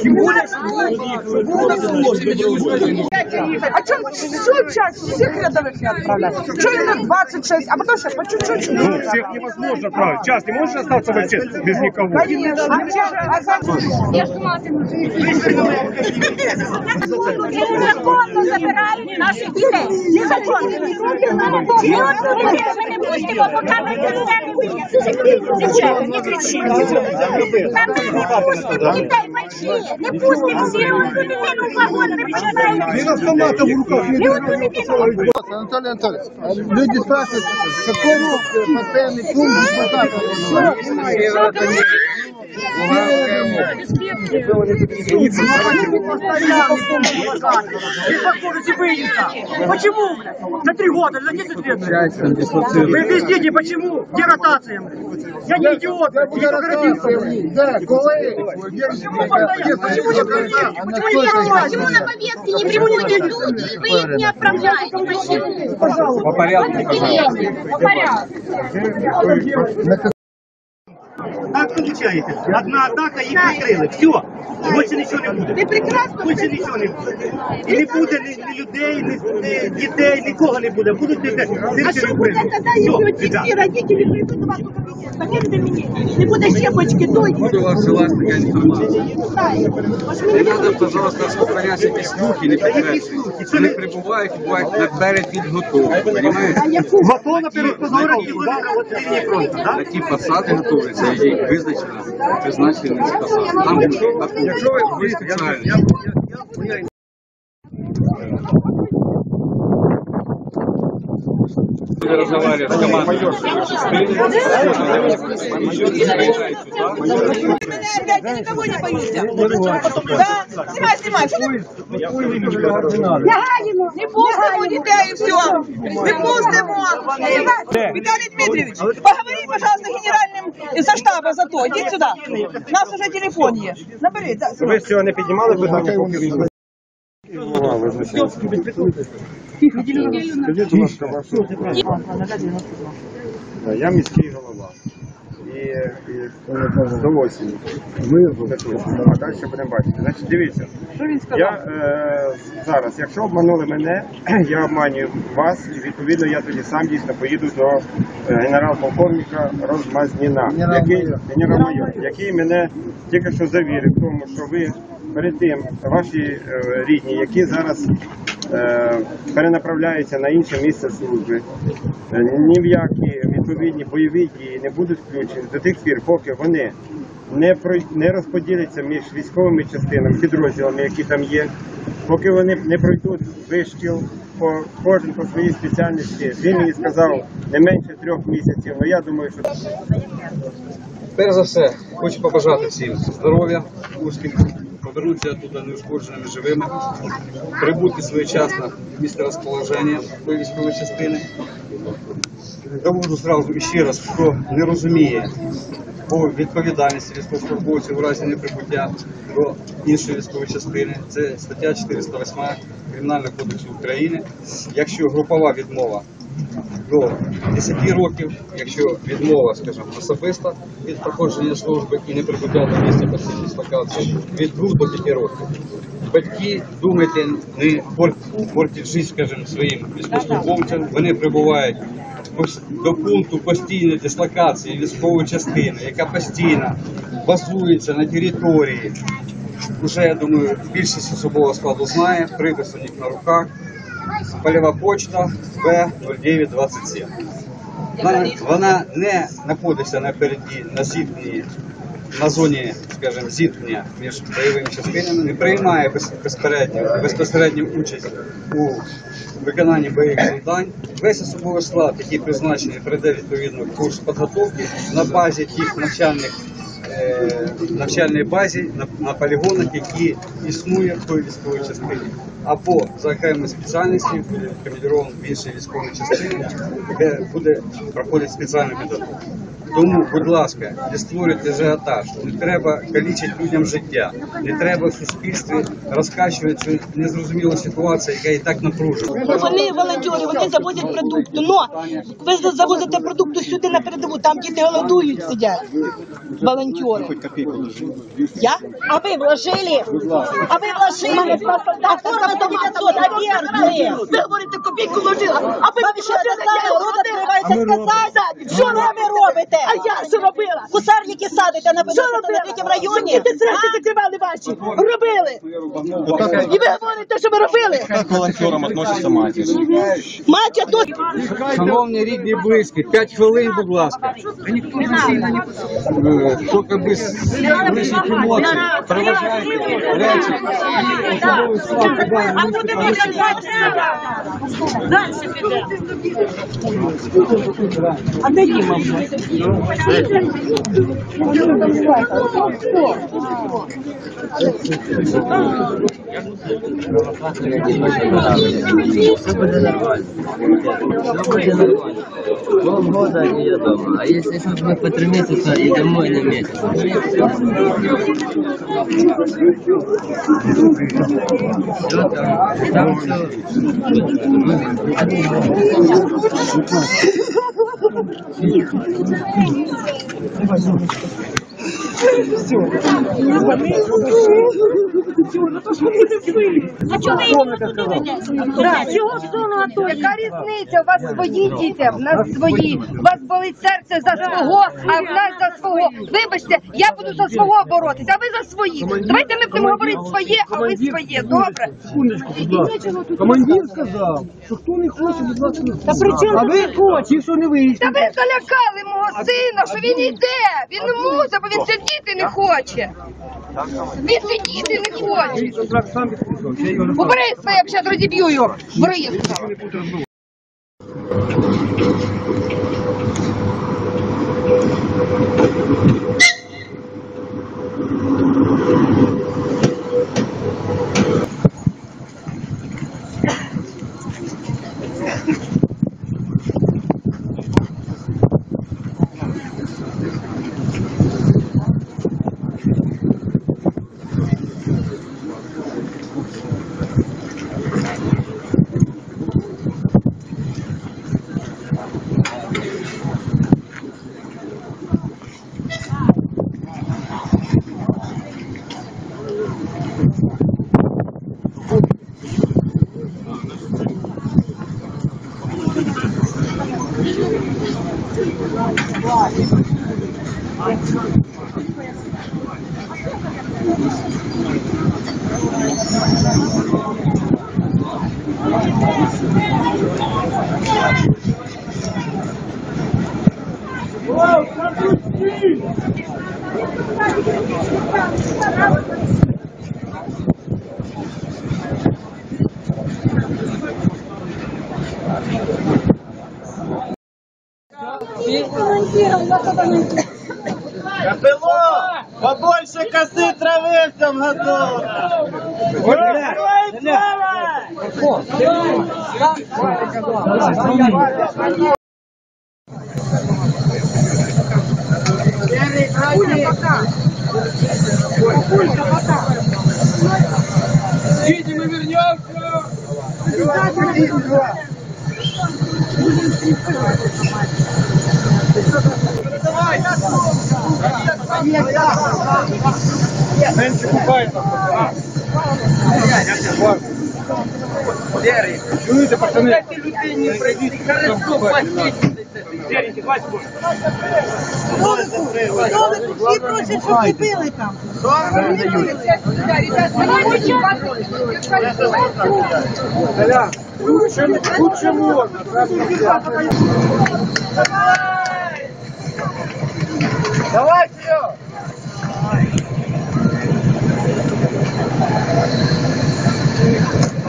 Тем более, что будут сложные а чем всю часть всех рядовых не отправлять? Что именно 26, а потом сейчас по чуть-чуть? Ну, всех невозможно отправить. Час не можешь остаться вообще без никого. Конечно. А чем- а за- Незаконно забирають наших дітей. Незаконно. Ми не пустимо, поки ми це не вияснимо. Дівчата, не кричіть. Ми не пустимо дітей большие. Не пустимо всі дитину в вагон. Починаємо. Він автомата в руках. не одну. Анатолий Анатольевич, люди спрашивают, какой постоянный пункт дислокации? Почему, блядь? За три года, за 10 лет. Вы объясните, почему? Где ротация? Я не идиот, я только родился. блядь. Да? Почему не? Почему на повестке не приходят люди, и вы их не отправляете? Почему? По порядку. По порядку. Так получається. Одна атака, їх прикрили. Все. Більше нічого не буде. Ви прекрасно Більше нічого не буде. І не буде ні, ні людей, ні, ні дітей, нікого не буде. Будуть тільки А що буде, коли якщо ці всі родителі прийдуть до вас у кабінет? Повірте мені, не буде щепочки той. Буде у вас у вас така інформація. Не треба, пожалуйста, розпространяти якісь слухи, не підтверджені. Вони прибувають, бувають наперед підготовлені, розумієте? Готово перед позором і вони фронту. Такі посади готуються, які визначено, призначені ці посади. Там, якщо ви спеціальні, Буду разговаривать с командой. Я? Снимай, снимай. Не пустимо дітей і все. Не пустимо. Виталий Дмитриевич, поговори, пожалуйста, генеральным со штаба за то. Иди сюда. У нас уже телефон есть. Набери. Ви цього не піднімали поки він Скажіть, будь ласка, ваше Да, Я міський голова. І, і до осені. Ми А далі будемо бачити. Значить, дивіться. Я е, зараз, якщо обманули мене, я обманюю вас, і відповідно я тоді сам дійсно поїду до е, генерал-полковника Розмазніна, який генерал-майор, який мене тільки що завірив тому, що ви перед тим ваші е, рідні, які зараз перенаправляються на інше місце служби, е, ні в які відповідні бойові дії не будуть включені до тих пір, поки вони не розподіляться між військовими частинами, підрозділами, які там є, поки вони не пройдуть вишкіл кожен по своїй спеціальності. Він мені сказав не менше трьох місяців. Ну я думаю, що Перш за все, хочу побажати всім здоров'я, успіху, повернутися туди неушкодженими живими, прибути своєчасно в місце розположення тої військової частини. Доводжу зразу ще раз, хто не розуміє по відповідальності військовослужбовців у разі неприбуття до іншої військової частини. Це стаття 408 Кримінального кодексу України. Якщо групова відмова до 10 років, якщо відмова, скажімо, особиста від проходження служби і не прибуття до місця постійної дислокації, від 2 до 5 років. Батьки, думайте, не пор- портять життя, скажімо, своїм військовослужбовцям. Вони прибувають до пункту постійної дислокації військової частини, яка постійно базується на території. Уже, я думаю, більшість особового складу знає, припис у них на руках. Польова почта Б0927. Вона, не знаходиться напереді на зіткненні, на зоні, скажімо, зіткнення між бойовими частинами, не приймає безпосередньо, безпосередню участь у виконанні бойових завдань. Весь особовий склад, який призначений, пройде відповідно курс підготовки на базі тих навчальних е, навчальній базі на, на полігонах, які існує в той військовій частині. Або за окремою спеціальністю буде командирован в інші військові частини, де буде проходити спеціальну підготовку. Тому, будь ласка, не створюйте ажіотаж, не треба калічити людям життя, не треба в суспільстві розкачувати цю незрозумілу ситуацію, яка і так напружена. Вони волонтери, вони завозять продукти. Но ви завозите продукти сюди на передову, там діти голодують, сидять. Волонтери. Я? А ви вложили? А ви вложили? А то наверное. Ви говорите, копійку вложила, а ви це таке? Рот. Що ви робите? А я що робила? Кусарники садите на третьому районі? Діти зрешти закривали ваші. Робили. І ви говорите, що ви робили? Как к волонтерам относится матерь? Мать, тут Шановні рідні близькі, 5 хвилин, будь ласка. Е, Тільки без лишніх емоцій. Проважайте речі. І особливий склад кидає. А будемо казати. Дальше піде. А де Діма? Полгода и я дома. А если чтобы по три месяца и домой на месяц? Все там, там все. А чого ви? Чого сунула то? Яка різниця? У вас свої діти, в нас свої. У вас болить серце за свого, а в нас за свого. Вибачте, я буду за свого боротися, а ви за свої. Давайте ми будемо говорити своє, а ви своє. Добре? Секундочку, будь. Командир сказав, що хто не хоче, будь ласка, не Та при чому а ви ті, що не вийшли. Та ви залякали мого сина, що він іде. Він не може, бо він сидіти не хоче. Він сидіти не хоче. Контракт я зараз Я його Уберися, я зараз розіб'ю його. Бриска. Капело! Побольше косы травы всем готово! Менше купається. Чуєте, пацани? Всі просять, щоб купили там. Лучше, можно. Давай, Серега! Давай.